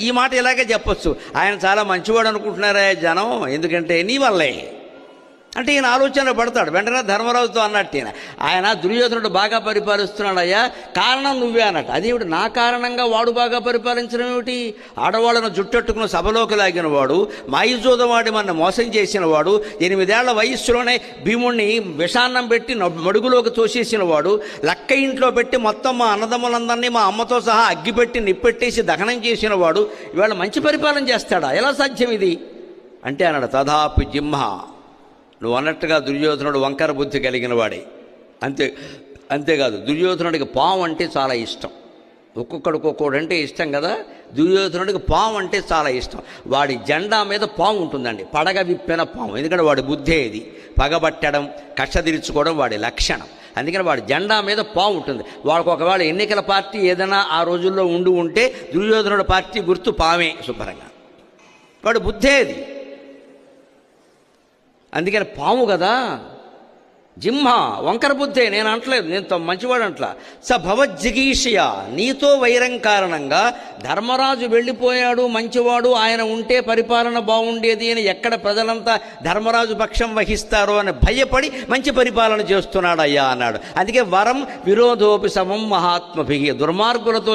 ఈ మాట ఇలాగే చెప్పొచ్చు. ఆయన చాలా మంచివాడు అనుకుంటున్నారా జనం ఎందుకంటే నీ వల్లే. అంటే ఈయన ఆలోచన పడతాడు. వెంటనే ధర్మరాజుతో అన్నట్టు ఈయన. ఆయన దుర్యోధనుడు బాగా పరిపాలిస్తున్నాడు అయ్యా కారణం నువ్వే అన్నట్టు. అదేమిటి నా కారణంగా వాడు బాగా పరిపాలించడం ఏమిటి? ఆడవాళ్ళను జుట్టెట్టుకుని సభలోకి లాగిన వాడు మాయిజోదవాడి మన మోసం చేసిన వాడు ఎనిమిదేళ్ళ వయస్సులోనే భీముణ్ణి విషాన్నం పెట్టి మడుగులోకి తోసేసిన వాడు లక్క ఇంట్లో పెట్టి మొత్తం మా అన్నదమ్ములందరినీ మా అమ్మతో సహా అగ్గిపెట్టి నిప్పెట్టేసి దహనం చేసిన వాడు ఇవాళ మంచి పరిపాలన చేస్తాడా? ఎలా సాధ్యం ఇది? అంటే అన్నాడు తథాపి జింహ. నువ్వు అన్నట్టుగా దుర్యోధనుడు వంకర బుద్ధి కలిగిన వాడే. అంతే అంతేకాదు దుర్యోధనుడికి పాము అంటే చాలా ఇష్టం. ఒక్కొక్కడికి ఒక్కొక్కడు అంటే ఇష్టం కదా? దుర్యోధనుడికి పాము అంటే చాలా ఇష్టం. వాడి జెండా మీద పాము ఉంటుందండి. పడగ విప్పిన పాము ఎందుకంటే వాడి బుద్ధే ఇది. పగబట్టడం కష్టదిరుచుకోవడం వాడి లక్షణం. అందుకని వాడి జెండా మీద పాము ఉంటుంది. వాడికి ఒకవేళ ఎన్నికల పార్టీ ఏదైనా ఆ రోజుల్లో ఉండి ఉంటే దుర్యోధనుడి పార్టీ గుర్తు పామే శుభ్రంగా. వాడి బుద్ధే ఇది. అందుకని పాము కదా. జింహ వంకర బుద్ధే నేను అంటలేదు నేను త- మంచివాడు అంటలా. స భవజ్జిగీషయ నీతో వైరం కారణంగా ధర్మరాజు వెళ్ళిపోయాడు మంచివాడు ఆయన ఉంటే పరిపాలన బాగుండేది అని ఎక్కడ ప్రజలంతా ధర్మరాజు పక్షం వహిస్తారో అని భయపడి మంచి పరిపాలన చేస్తున్నాడు అయ్యా అన్నాడు. అందుకే వరం విరోధోపి సమం మహాత్మభి దుర్మార్గులతో